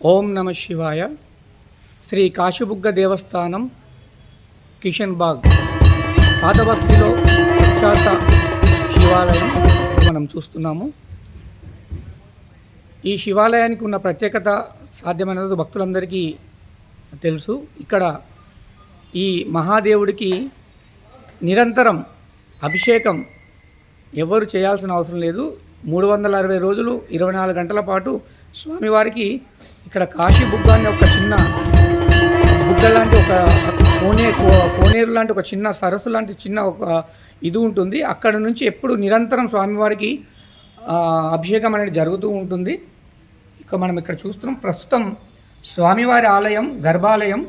ఓం నమ శివాయ. శ్రీ కాశీబుగ్గ దేవస్థానం కిషన్ బాగ్ పాతబస్తిలో ప్రఖ్యాత శివాలయం మనం చూస్తున్నాము. ఈ శివాలయానికి ఉన్న ప్రత్యేకత సాధ్యమైనది భక్తులందరికీ తెలుసు. ఇక్కడ ఈ మహాదేవుడికి నిరంతరం అభిషేకం ఎవరు చేయాల్సిన అవసరం లేదు. మూడు వందల అరవై రోజులు ఇరవై నాలుగు గంటల పాటు స్వామివారికి ఇక్కడ కాశీ బుగ్గ అనే ఒక చిన్న బుగ్గ లాంటి ఒక కోనే కోనేరు లాంటి ఒక చిన్న సరస్సు లాంటి చిన్న ఒక ఇది ఉంటుంది. అక్కడ నుంచి ఎప్పుడు నిరంతరం స్వామివారికి అభిషేకం అనేది జరుగుతూ ఉంటుంది. ఇక మనం ఇక్కడ చూస్తున్నాం ప్రస్తుతం స్వామివారి ఆలయం గర్భాలయం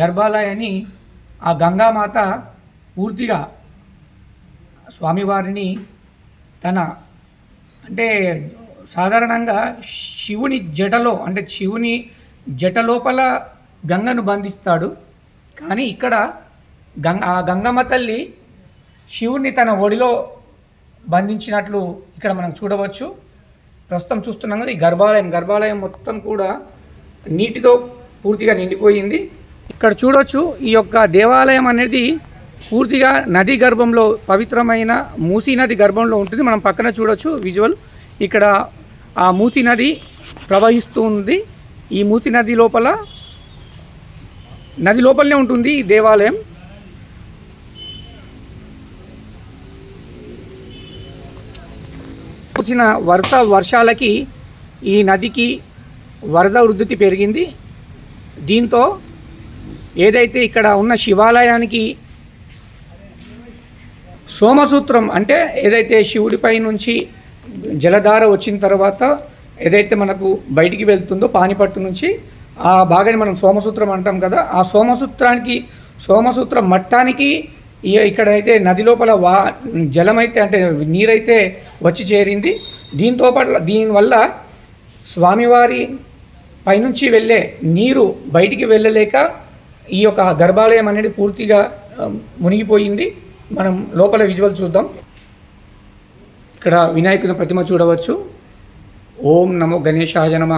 గర్భాలయాన్ని ఆ గంగామాత పూర్తిగా స్వామివారిని తన అంటే సాధారణంగా శివుని జటలో అంటే శివుని జట లోపల గంగను బంధిస్తాడు. కానీ ఇక్కడ గంగ ఆ గంగమ్మ తల్లి శివుణ్ణి తన ఒడిలో బంధించినట్లు ఇక్కడ మనం చూడవచ్చు. ప్రస్తుతం చూస్తున్నాం కదా ఈ గర్భాలయం గర్భాలయం మొత్తం కూడా నీటితో పూర్తిగా నిండిపోయింది. ఇక్కడ చూడొచ్చు ఈ యొక్క దేవాలయం అనేది పూర్తిగా నది గర్భంలో పవిత్రమైన మూసీ నది గర్భంలో ఉంటుంది. మనం పక్కన చూడొచ్చు విజువల్. ఇక్కడ ఆ మూసి నది ప్రవహిస్తూ ఉంది. ఈ మూసి నది లోపల నది లోపలనే ఉంటుంది ఈ దేవాలయం. వచ్చిన వరుస వర్షాలకి ఈ నదికి వరద ఉధృతి పెరిగింది. దీంతో ఏదైతే ఇక్కడ ఉన్న శివాలయానికి సోమసూత్రం అంటే ఏదైతే శివుడిపై నుంచి జలధార వచ్చిన తర్వాత ఏదైతే మనకు బయటికి వెళ్తుందో పానిపట్టు నుంచి ఆ భాగాన్ని మనం సోమసూత్రం అంటాం కదా ఆ సోమసూత్రానికి సోమసూత్ర మట్టానికి ఇక్కడైతే నది లోపల వా జలమైతే అంటే నీరైతే వచ్చి చేరింది. దీంతో పాటు దీనివల్ల స్వామివారి పైనుంచి వెళ్ళే నీరు బయటికి వెళ్ళలేక ఈ యొక్క గర్భాలయం అనేది పూర్తిగా మునిగిపోయింది. మనం లోపల విజువల్ చూద్దాం. ఇక్కడ వినాయకుని ప్రతిమ చూడవచ్చు. ఓం నమో గణేశాయ నమ.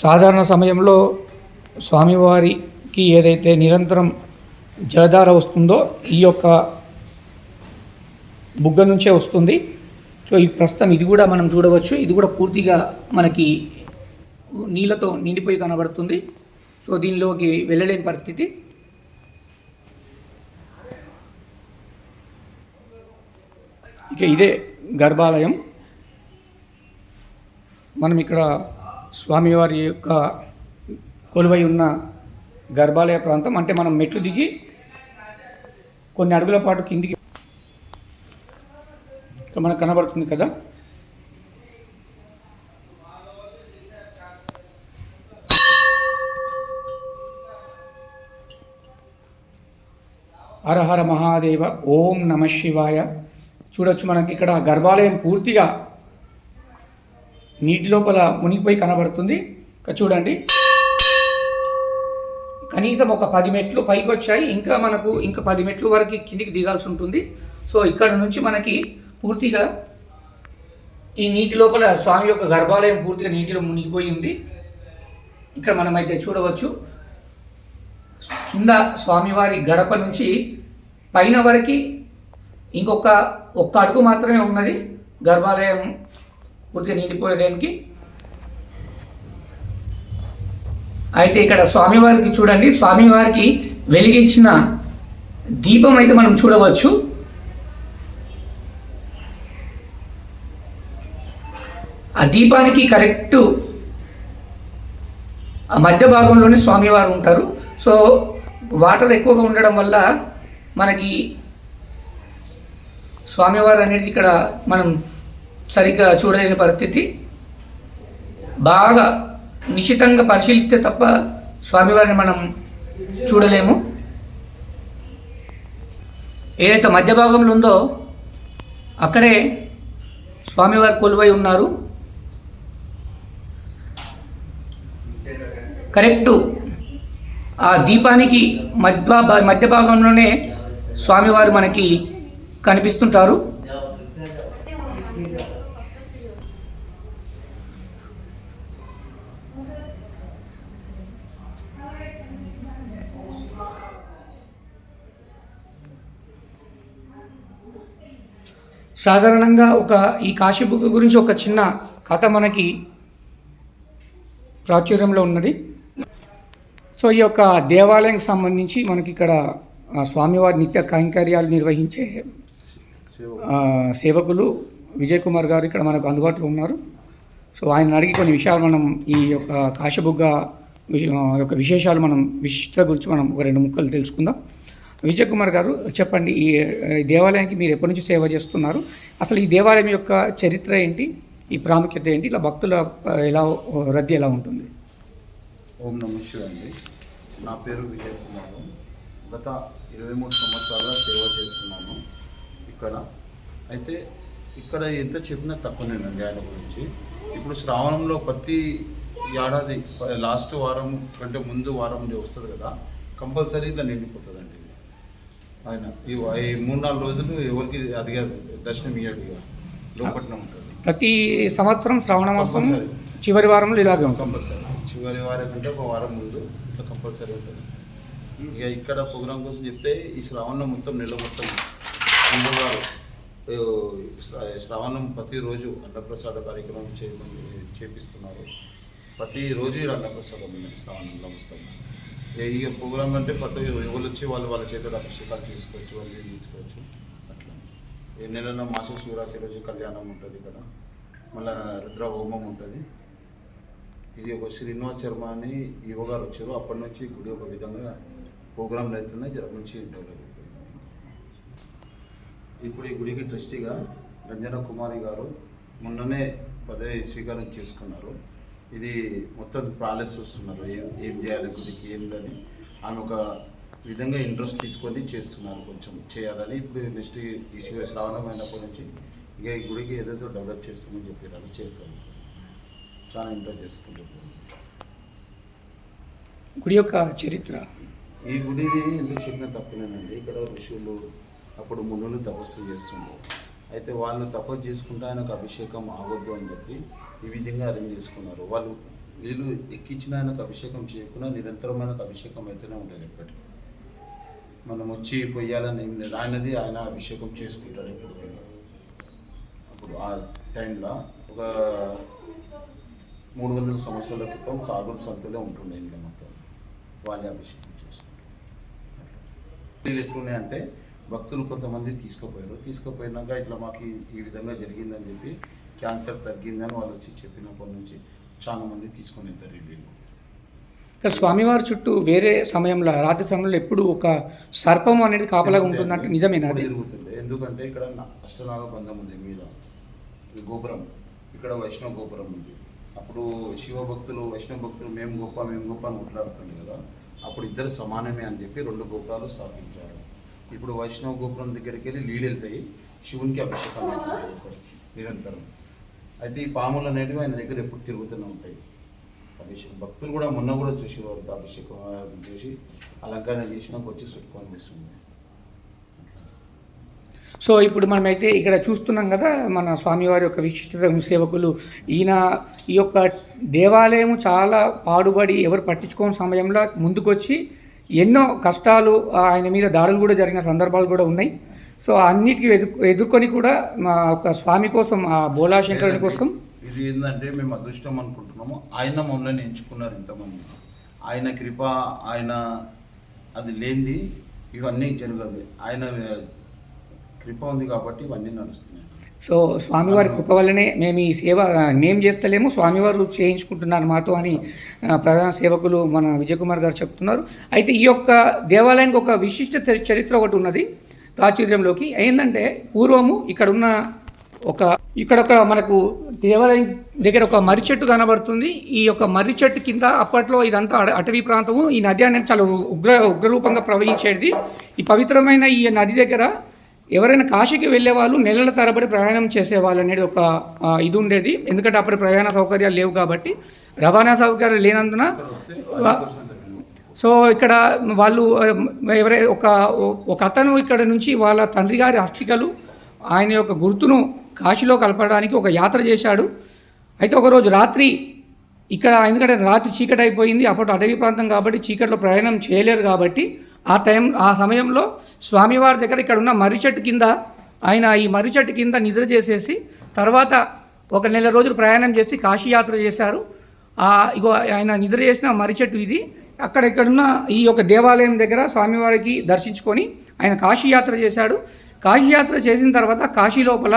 సాధారణ సమయంలో స్వామివారికి ఏదైతే నిరంతరం జలధార వస్తుందో ఈ యొక్క బుగ్గ నుంచే వస్తుంది. సో ఈ ప్రస్తుతం ఇది కూడా మనం చూడవచ్చు. ఇది కూడా పూర్తిగా మనకి నీళ్ళతో నిండిపోయి కనబడుతుంది. సో దీనిలోకి వెళ్ళలేని పరిస్థితి. ఇక ఇదే గర్భాలయం. మనం ఇక్కడ స్వామివారి యొక్క కొలువై ఉన్న గర్భాలయ ప్రాంతం అంటే మనం మెట్లు దిగి కొన్ని అడుగుల పాటు కిందికి ఇక్కడ మనకు కనబడుతుంది కదా. హరహర మహాదేవ ఓం నమ శివాయ. చూడొచ్చు మనకి ఇక్కడ గర్భాలయం పూర్తిగా నీటి లోపల మునిగిపోయి కనబడుతుంది. చూడండి. కనీసం ఒక పది మెట్లు పైకి వచ్చాయి. ఇంకా మనకు ఇంకా పది మెట్లు వరకు కిందికి దిగాల్సి ఉంటుంది. సో ఇక్కడ నుంచి మనకి పూర్తిగా ఈ నీటి లోపల స్వామి యొక్క గర్భాలయం పూర్తిగా నీటిలో మునిగిపోయి ఉంది. ఇక్కడ మనమైతే చూడవచ్చు. కింద స్వామివారి గడప నుంచి పైన వరకు ఇంకొక ఒక్క అడుగు మాత్రమే ఉన్నది. గర్భాలయం పూర్తిగా నిండిపోయడానికి అయితే ఇక్కడ స్వామివారికి చూడండి. స్వామివారికి వెలిగించిన దీపం అయితే మనం చూడవచ్చు. ఆ దీపానికి కరెక్ట్ ఆ మధ్య భాగంలోనే స్వామివారు ఉంటారు. సో వాటర్ ఎక్కువగా ఉండడం వల్ల మనకి స్వామివారు అనేది ఇక్కడ మనం సరిగ్గా చూడలేని పరిస్థితి. బాగా నిశ్చితంగా పరిశీలిస్తే తప్ప స్వామివారిని మనం చూడలేము. ఏదైతే మధ్య భాగంలో ఉందో అక్కడే స్వామివారు కొలువై ఉన్నారు. కరెక్టు. ఆ దీపానికి మధ్య మధ్య భాగంలోనే స్వామివారు మనకి కనిపిస్తుంటారు? సాధారణంగా ఒక ఈ కాశీ బుక్ గురించి ఒక చిన్న కథ మనకి ప్రాచుర్యంలో ఉన్నది. సో ఈ యొక్క దేవాలయంకి సంబంధించి మనకి ఇక్కడ స్వామివారి నిత్య కైంకర్యాలు నిర్వహించే సేవకులు విజయ్ కుమార్ గారు ఇక్కడ మనకు అందుబాటులో ఉన్నారు. సో ఆయన అడిగి కొన్ని విషయాలు మనం ఈ యొక్క కాశబుగ్గ యొక్క విశేషాలు మనం విశిష్టత గురించి మనం ఒక రెండు ముక్కలు తెలుసుకుందాం. విజయ్ కుమార్ గారు చెప్పండి ఈ దేవాలయానికి మీరు ఎప్పటి నుంచి సేవ చేస్తున్నారు? అసలు ఈ దేవాలయం యొక్క చరిత్ర ఏంటి? ఈ ప్రాముఖ్యత ఏంటి? ఇలా భక్తుల ఎలా రద్దీ ఎలా ఉంటుంది? ఓం నమ శివాయ. అండి నా పేరు విజయ్ కుమార్. గత ఇరవై మూడు సంవత్సరాలుగా సేవ చేస్తున్నాను. ఇక్కడ. అయితే ఇక్కడ ఎంత చెప్పినా తక్కువనేనండి ఆయన గురించి. ఇప్పుడు శ్రావణంలో ప్రతి ఏడాది లాస్ట్ వారం కంటే ముందు వారం వస్తుంది కదా కంపల్సరీ ఇలా నిండిపోతుందండి. ఆయన ఈ మూడు నాలుగు రోజులు ఎవరికి అదిగా దర్శనం ఇక. లోపట్నం ఉంటుంది. ప్రతి సంవత్సరం శ్రావణ మాసం. చివరి వారంలో ఇలాగే కంపల్సరీ. చివరి వారం కంటే ఒక వారం ముందు ఇట్లా కంపల్సరీ ఉంటుంది. ఇక ఇక్కడ ప్రోగ్రామ్ కోసం చెప్తే ఈ శ్రావణం మొత్తం నెల మొత్తం అమ్మగారు శ్రవణం శ్రావణం ప్రతిరోజు అన్నప్రసాద కార్యక్రమం చేయమని చేపిస్తున్నారు. ప్రతిరోజు అన్నప్రసాదం ఉన్నది శ్రావణంలో మొత్తం. ఈ ప్రోగ్రాం ప్రోగ్రామ్ అంటే ప్రతి ఎవరు వచ్చి వాళ్ళు వాళ్ళ చేతులు అభిషేకాలు చేసుకోవచ్చు వాళ్ళు తీసుకోవచ్చు అట్లా. ఏ నెలలో మాస శివరాత్రి రోజు కళ్యాణం ఉంటుంది ఇక్కడ మళ్ళీ రుద్ర హోమం ఉంటుంది. ఇది ఒక శ్రీనివాస్ శర్మ అని యువగారు వచ్చారు. అప్పటి నుంచి గుడి ఒక విధంగా ప్రోగ్రాంలు అవుతున్నాయి జర మంచి డెవలప్ ఇప్పుడు ఈ గుడికి ట్రస్టీగా రంజన కుమారి గారు మొన్ననే పదవి స్వీకారం చేసుకున్నారు. ఇది మొత్తం ప్రాలెస్ వస్తున్నారు ఏం ఏం చేయాలి గుడికి ఏందని. ఆమె ఒక విధంగా ఇంట్రెస్ట్ తీసుకొని చేస్తున్నారు కొంచెం చేయాలని. ఇప్పుడు నెక్స్ట్ ఈ శ్రావణం అయినప్పటి నుంచి ఇక ఈ గుడికి ఏదైతే డెవలప్ చేస్తామని చెప్పారు. చేస్తాను చాలా ఇంట్రెస్ట్ చేసుకుంటారు గుడి యొక్క చరిత్ర. ఈ గుడిని ఎందుకు చెప్పిన తప్పులేనండి. ఇక్కడ ఋషులు అప్పుడు మునులు తపస్సు చేస్తుండ్రు అయితే వాళ్ళు తపస్సు చేసుకుంటే ఆయనకు అభిషేకం ఆగొద్దు అని చెప్పి ఈ విధంగా అరేంజ్ చేసుకున్నారు. వాళ్ళు వీళ్ళు ఎక్కించిన ఆయనకు అభిషేకం చేయకుండా నిరంతరం ఆయనకు అభిషేకం అయితేనే ఉంటుంది ఎప్పటికీ. మనం వచ్చి పొయ్యాలని ఆయనది ఆయన అభిషేకం చేసుకుంటాడు ఇప్పుడు అప్పుడు ఆ టైంలో ఒక మూడు వందల సంవత్సరాల క్రితం సాధుల సంతులే ఉంటుండే ఇంట్లో మొత్తం. వాళ్ళే అభిషేకం చేసుకుంటారు. వీళ్ళు ఎట్లున్నాయి అంటే భక్తులు కొంతమంది తీసుకుపోయారు. తీసుకుపోయినాక ఇట్లా మాకు ఈ- విధంగా జరిగిందని చెప్పి క్యాన్సర్ తగ్గిందని వాళ్ళు వచ్చి చెప్పినప్పటి నుంచి చాలా మంది తీసుకొని వెళ్తారు వీళ్ళు. ఇక్కడ స్వామివారి చుట్టూ వేరే సమయంలో రాత్రి సమయంలో ఎప్పుడు ఒక సర్పం అనేది కాపలాగా ఉంటుందంటే నిజమేనా తిరుగుతుంది. ఎందుకంటే ఇక్కడ అష్టనాగ బంధం ఉంది మీద. గోపురం. ఇక్కడ వైష్ణవ గోపురం ఉంది. అప్పుడు శివ భక్తులు వైష్ణవ భక్తులు మేము గొప్ప మేము గొప్ప అని కొట్లాడుతుంది కదా. అప్పుడు ఇద్దరు సమానమే అని చెప్పి రెండు గోపురాలు స్థాపించారు. ఇప్పుడు వైష్ణవ గోపురం దగ్గరికి వెళ్ళి నీళ్ళు వెళ్తాయి. శివునికి అభిషేకం అవుతుంది నిరంతరం. అయితే ఈ పాములు అనేటివి ఆయన దగ్గర ఎప్పుడు తిరుగుతూనే ఉంటాయి. అభిషేకం. భక్తులు కూడా మొన్న కూడా చూసి వారు అభిషేకం చూసి అలంకరణ చేసినాక వచ్చి చుట్టుకొని వస్తుంది సో ఇప్పుడు మనమైతే ఇక్కడ చూస్తున్నాం కదా మన స్వామివారి యొక్క విశిష్టత సేవకులు. ఈయన ఈ యొక్క దేవాలయం చాలా పాడుబడి ఎవరు పట్టించుకోని సమయంలో ముందుకొచ్చి ఎన్నో కష్టాలు ఆయన మీద దాడులు కూడా జరిగిన సందర్భాలు కూడా ఉన్నాయి. సో అన్నిటికీ ఎదు ఎదుర్కొని కూడా మా ఒక స్వామి కోసం ఆ బోలాశంకరుని కోసం ఇది ఏంటంటే మేము అదృష్టం అనుకుంటున్నాము. ఆయన మమ్మల్ని ఎంచుకున్నారు ఇంతమంది. ఆయన కృప ఆయన అది లేనిది ఇవన్నీ జరగదు. ఆయన కృప ఉంది కాబట్టి ఇవన్నీ నడుస్తున్నాయి. సో స్వామివారి కృప వల్లనే మేము ఈ సేవ మేము చేస్తలేము స్వామివారు చేయించుకుంటున్నారు మాతో అని ప్రధాన సేవకులు మన విజయకుమార్ గారు చెప్తున్నారు. అయితే ఈ యొక్క దేవాలయానికి ఒక విశిష్ట చరి- చరిత్ర ఒకటి ఉన్నది ప్రాచుర్యంలోకి. ఏంటంటే పూర్వము ఇక్కడ ఉన్న ఒక ఇక్కడ ఒక మనకు దేవాలయం దగ్గర ఒక మర్రి చెట్టు కనబడుతుంది. ఈ యొక్క మర్రి చెట్టు కింద అప్పట్లో ఇదంతా అడ- అటవీ ప్రాంతము. ఈ నది అనేది చాలా ఉగ్ర ఉగ్రరూపంగా ప్రవహించేది. ఈ పవిత్రమైన ఈ నది దగ్గర ఎవరైనా కాశీకి వెళ్ళే వాళ్ళు నెలల తరబడి ప్రయాణం చేసేవాళ్ళు అనేది ఒక ఇది ఉండేది. ఎందుకంటే అప్పుడు ప్రయాణ సౌకర్యాలు లేవు కాబట్టి రవాణా సౌకర్యాలు లేనందున సో ఇక్కడ వాళ్ళు ఎవరై ఒక ఒక అతను ఇక్కడ నుంచి వాళ్ళ తండ్రి గారి అస్థికలు ఆయన యొక్క గుర్తును కాశీలో కలపడానికి ఒక యాత్ర చేశాడు. అయితే ఒకరోజు రాత్రి ఇక్కడ ఎందుకంటే రాత్రి చీకటి అయిపోయింది అప్పటి అటవీ ప్రాంతం కాబట్టి చీకట్లో ప్రయాణం చేయలేరు కాబట్టి ఆ టైం ఆ సమయంలో స్వామివారి దగ్గర ఇక్కడ ఉన్న మర్రి చెట్టు కింద ఆయన ఈ మర్రి చెట్టు కింద నిద్ర చేసేసి తర్వాత ఒక నెల రోజులు ప్రయాణం చేసి కాశీయాత్ర చేశారు. ఆ ఇగో ఆయన నిద్ర చేసిన మర్రి చెట్టు ఇది అక్కడెక్కడున్న ఈ యొక్క దేవాలయం దగ్గర స్వామివారికి దర్శించుకొని ఆయన కాశీయాత్ర చేశాడు. కాశీయాత్ర చేసిన తర్వాత కాశీ లోపల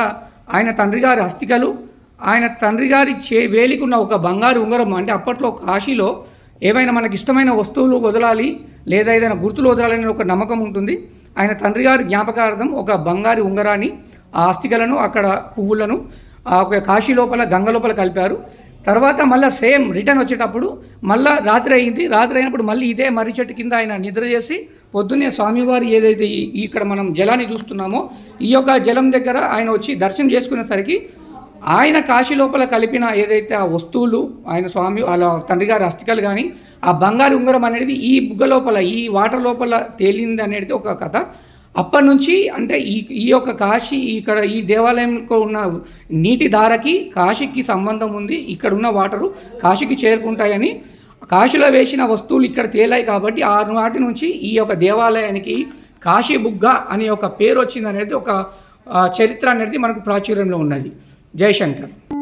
ఆయన తండ్రి గారి అస్థికలు ఆయన తండ్రి గారి చే వేలికున్న ఒక బంగారు ఉంగరం అంటే అప్పట్లో కాశీలో ఏవైనా మనకి ఇష్టమైన వస్తువులు వదలాలి లేదా ఏదైనా గుర్తులు వదలాలని ఒక నమ్మకం ఉంటుంది. ఆయన తండ్రి గారి జ్ఞాపకార్థం ఒక బంగారు ఉంగరాన్ని ఆ అస్థికలను అక్కడ పువ్వులను ఆ ఒక కాశీ లోపల గంగ లోపల కలిపారు. తర్వాత మళ్ళీ సేమ్ రిటర్న్ వచ్చేటప్పుడు మళ్ళీ రాత్రి అయింది. రాత్రి అయినప్పుడు మళ్ళీ ఇదే మర్రి చెట్టు కింద ఆయన నిద్ర చేసి పొద్దున్నే స్వామివారి ఏదైతే ఇక్కడ మనం జలాన్ని చూస్తున్నామో ఈ యొక్క జలం దగ్గర ఆయన వచ్చి దర్శనం చేసుకునేసరికి ఆయన కాశీ లోపల కలిపిన ఏదైతే ఆ వస్తువులు ఆయన స్వామి వాళ్ళ తండ్రి గారి అస్థికలు కానీ ఆ బంగారు ఉంగరం అనేది ఈ బుగ్గ లోపల ఈ వాటర్ లోపల తేలింది అనేది ఒక కథ. అప్పటి నుంచి అంటే ఈ ఈ యొక్క కాశీ ఇక్కడ ఈ దేవాలయంలో ఉన్న నీటి ధారకి కాశీకి సంబంధం ఉంది. ఇక్కడ ఉన్న వాటరు కాశీకి చేరుకుంటాయని కాశీలో వేసిన వస్తువులు ఇక్కడ తేలాయి కాబట్టి ఆ నాటి నుంచి ఈ యొక్క దేవాలయానికి కాశీ బుగ్గ అనే ఒక పేరు వచ్చింది అనేది ఒక చరిత్ర అనేది మనకు ప్రాచుర్యంలో ఉన్నది. जयशंकर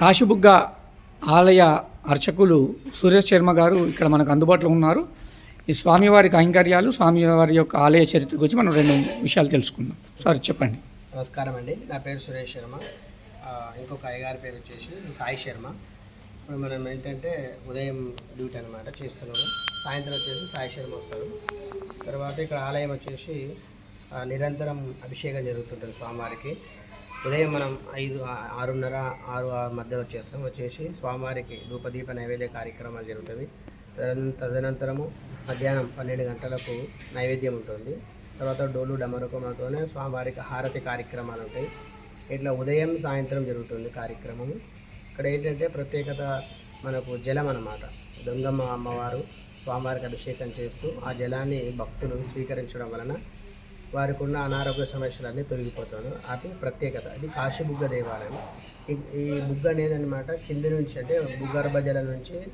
కాశీబుగ్గ ఆలయ అర్చకులు సురేష్ శర్మ గారు ఇక్కడ మనకు అందుబాటులో ఉన్నారు. ఈ స్వామివారి కైంకర్యాలు స్వామివారి యొక్క ఆలయ చరిత్ర గురించి మనం రెండు విషయాలు తెలుసుకుందాం. సార్ చెప్పండి. నమస్కారం అండి. నా పేరు సురేష్ శర్మ. ఇంకొక అయ్యగారి పేరు వచ్చేసి సాయి శర్మ. ఇప్పుడు మనం ఏంటంటే ఉదయం డ్యూటీ అనమాట చేస్తున్నాము. సాయంత్రం వచ్చేసి సాయి శర్మ వస్తారు. తర్వాత ఇక్కడ ఆలయం వచ్చేసి నిరంతరం అభిషేకం జరుగుతుంటుంది స్వామివారికి. ఉదయం మనం ఐదు ఆరున్నర ఆరు ఆరు మధ్య వచ్చేస్తాం. వచ్చేసి స్వామివారికి ధూపదీప నైవేద్య కార్యక్రమాలు జరుగుతాయి. తదనంతరము మధ్యాహ్నం పన్నెండు గంటలకు నైవేద్యం ఉంటుంది. తర్వాత డోలు డమరుకములతోనే స్వామివారికి హారతి కార్యక్రమాలు ఉంటాయి. ఇట్లా ఉదయం సాయంత్రం జరుగుతుంది కార్యక్రమము. ఇక్కడ ఏంటంటే ప్రత్యేకత మనకు జలం అన్నమాట. దొంగమ్మ అమ్మవారు స్వామివారికి అభిషేకం చేస్తూ ఆ జలాన్ని భక్తులు స్వీకరించడం వలన వారికి ఉన్న అనారోగ్య సమస్యలన్నీ తొలగిపోతాను. అది ప్రత్యేకత ఇది కాశీబుగ్గ దేవాలయం. ఈ- ఈ బుగ్గ అనేది అనమాట కింది నుంచి అంటే భూగర్భ జలం నుంచి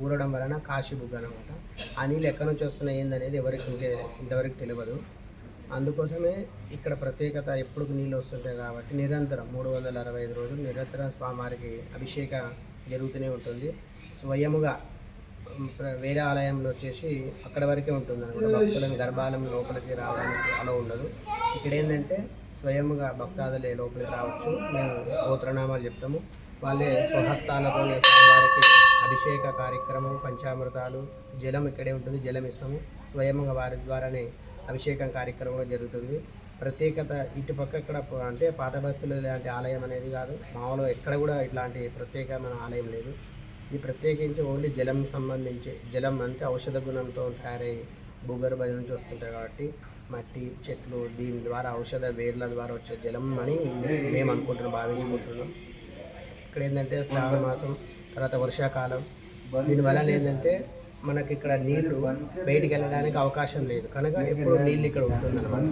ఊరడం వలన కాశీబుగ్గ అనమాట ఆ నీళ్ళు ఎక్కడి నుంచి వస్తున్నాయి ఏందనేది ఎవరికి ఇంకే ఇంతవరకు తెలియదు. అందుకోసమే ఇక్కడ ప్రత్యేకత ఎప్పుడు నీళ్ళు వస్తుంటాయి కాబట్టి నిరంతరం మూడు వందల అరవై ఐదు రోజులు నిరంతరం స్వామివారికి అభిషేక జరుగుతూనే ఉంటుంది. స్వయముగా వేరే ఆలయంలో వచ్చేసి అక్కడ వరకే ఉంటుంది అనమాట భక్తులను గర్భాలయం లోపలికి రావడానికి అలా ఉండదు. ఇక్కడ ఏంటంటే స్వయంగా భక్తాదులే లోపలికి రావచ్చు. మేము గోత్రనామాలు చెప్తాము. వాళ్ళే స్వహస్తాలతో స్వామివారికి అభిషేక కార్యక్రమం పంచామృతాలు జలం ఇక్కడే ఉంటుంది జలం ఇస్తాము. స్వయముగా వారి ద్వారానే అభిషేకం కార్యక్రమం కూడా జరుగుతుంది. ప్రత్యేకత ఇటుపక్క ఇక్కడ అంటే పాత బస్సులు ఇలాంటి ఆలయం అనేది కాదు. మామూలుగా ఎక్కడ కూడా ఇట్లాంటి ప్రత్యేకమైన ఆలయం లేదు. ఇది ప్రత్యేకించి ఓన్లీ జలం సంబంధించి జలం అంటే ఔషధ గుణంతో తయారై భూగర్భ నుంచి వస్తుంటాయి కాబట్టి మట్టి చెట్లు దీని ద్వారా ఔషధ వేర్ల ద్వారా వచ్చే జలం అని మేము అనుకుంటున్నాం భావించుకుంటున్నాం. ఇక్కడ ఏంటంటే శ్రావణ మాసం తర్వాత వర్షాకాలం. దీనివల్ల ఏంటంటే మనకి ఇక్కడ నీళ్ళు బయటికి వెళ్ళడానికి అవకాశం లేదు. కనుక ఎప్పుడు నీళ్ళు ఇక్కడ ఉంటుందన్నమాట.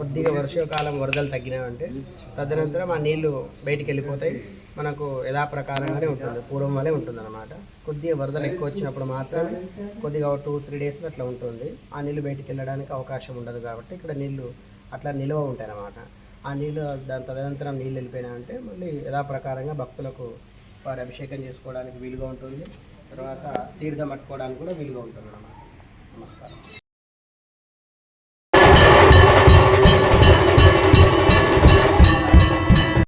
కొద్దిగా వర్షాకాలం వరదలు తగ్గినాయంటే తదనంతరం ఆ నీళ్ళు బయటికి వెళ్ళిపోతాయి. మనకు యథాప్రకారంగానే ఉంటుంది. పూర్వం వలె ఉంటుంది అనమాట కొద్దిగా వరదలు ఎక్కువ వచ్చినప్పుడు మాత్రమే కొద్దిగా టూ త్రీ డేస్లో అట్లా ఉంటుంది. ఆ నీళ్ళు బయటికి వెళ్ళడానికి అవకాశం ఉండదు కాబట్టి ఇక్కడ నీళ్ళు అట్లా నిల్వ ఉంటాయి అన్నమాట ఆ నీళ్ళు దాని తదనంతరం నీళ్ళు వెళ్ళిపోయినాయంటే మళ్ళీ యథాప్రకారంగా భక్తులకు వారి అభిషేకం చేసుకోవడానికి వీలుగా ఉంటుంది. తర్వాత తీర్థం పట్టుకోవడానికి కూడా వీలుగా ఉంటుంది అన్నమాట నమస్కారం.